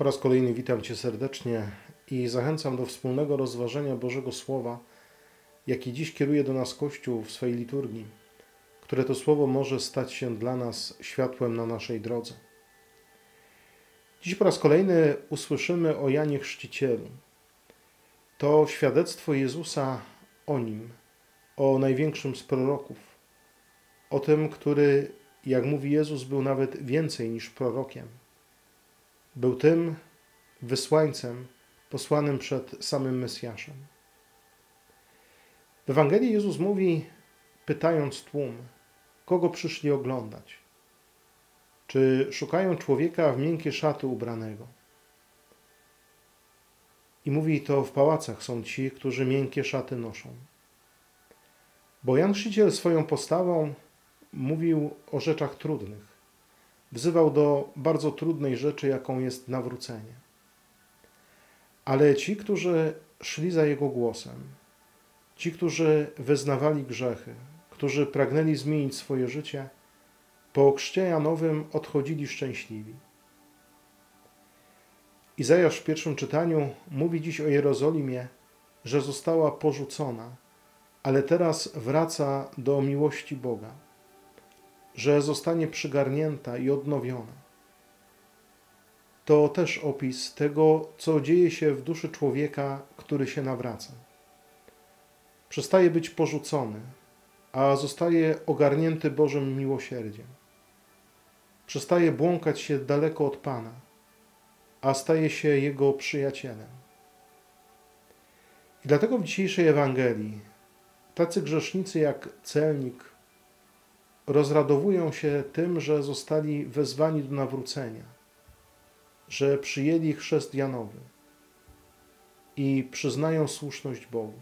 Po raz kolejny witam Cię serdecznie i zachęcam do wspólnego rozważenia Bożego Słowa, jaki dziś kieruje do nas Kościół w swojej liturgii, które to Słowo może stać się dla nas światłem na naszej drodze. Dziś po raz kolejny usłyszymy o Janie Chrzcicielu. To świadectwo Jezusa o nim, o największym z proroków, o tym, który, jak mówi Jezus, był nawet więcej niż prorokiem. Był tym wysłańcem posłanym przed samym Mesjaszem. W Ewangelii Jezus mówi, pytając tłum, kogo przyszli oglądać? Czy szukają człowieka w miękkie szaty ubranego? I mówi to w pałacach są ci, którzy miękkie szaty noszą. Bo Jan Chrzciciel swoją postawą mówił o rzeczach trudnych. Wzywał do bardzo trudnej rzeczy, jaką jest nawrócenie. Ale ci, którzy szli za jego głosem, ci, którzy wyznawali grzechy, którzy pragnęli zmienić swoje życie, po ochrzcie Janowym odchodzili szczęśliwi. Izajasz w pierwszym czytaniu mówi dziś o Jerozolimie, że została porzucona, ale teraz wraca do miłości Boga, że zostanie przygarnięta i odnowiona. To też opis tego, co dzieje się w duszy człowieka, który się nawraca. Przestaje być porzucony, a zostaje ogarnięty Bożym miłosierdziem. Przestaje błąkać się daleko od Pana, a staje się Jego przyjacielem. I dlatego w dzisiejszej Ewangelii tacy grzesznicy jak celnik rozradowują się tym, że zostali wezwani do nawrócenia, że przyjęli chrzest Janowy i przyznają słuszność Bogu.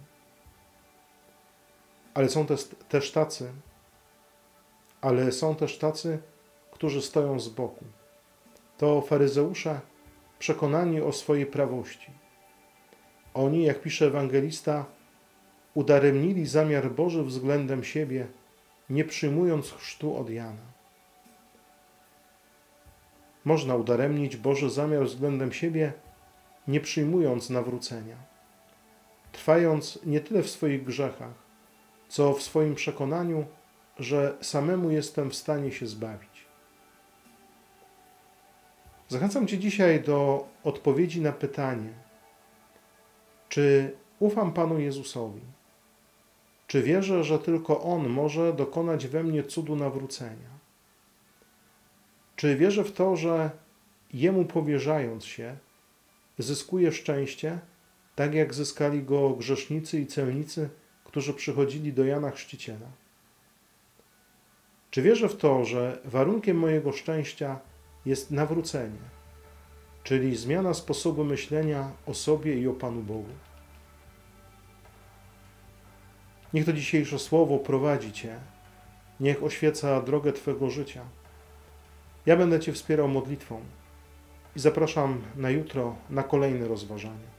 Ale są też, też tacy, ale są też tacy, którzy stoją z boku. To faryzeusze przekonani o swojej prawości. Oni, jak pisze ewangelista, udaremnili zamiar Boży względem siebie, nie przyjmując chrztu od Jana. Można udaremnić Boży zamiar względem siebie, nie przyjmując nawrócenia, trwając nie tyle w swoich grzechach, co w swoim przekonaniu, że samemu jestem w stanie się zbawić. Zachęcam Cię dzisiaj do odpowiedzi na pytanie, czy ufam Panu Jezusowi? Czy wierzę, że tylko On może dokonać we mnie cudu nawrócenia? Czy wierzę w to, że Jemu powierzając się, zyskuje szczęście, tak jak zyskali go grzesznicy i celnicy, którzy przychodzili do Jana Chrzciciela? Czy wierzę w to, że warunkiem mojego szczęścia jest nawrócenie, czyli zmiana sposobu myślenia o sobie i o Panu Bogu? Niech to dzisiejsze słowo prowadzi Cię, niech oświeca drogę Twego życia. Ja będę Cię wspierał modlitwą i zapraszam na jutro na kolejne rozważanie.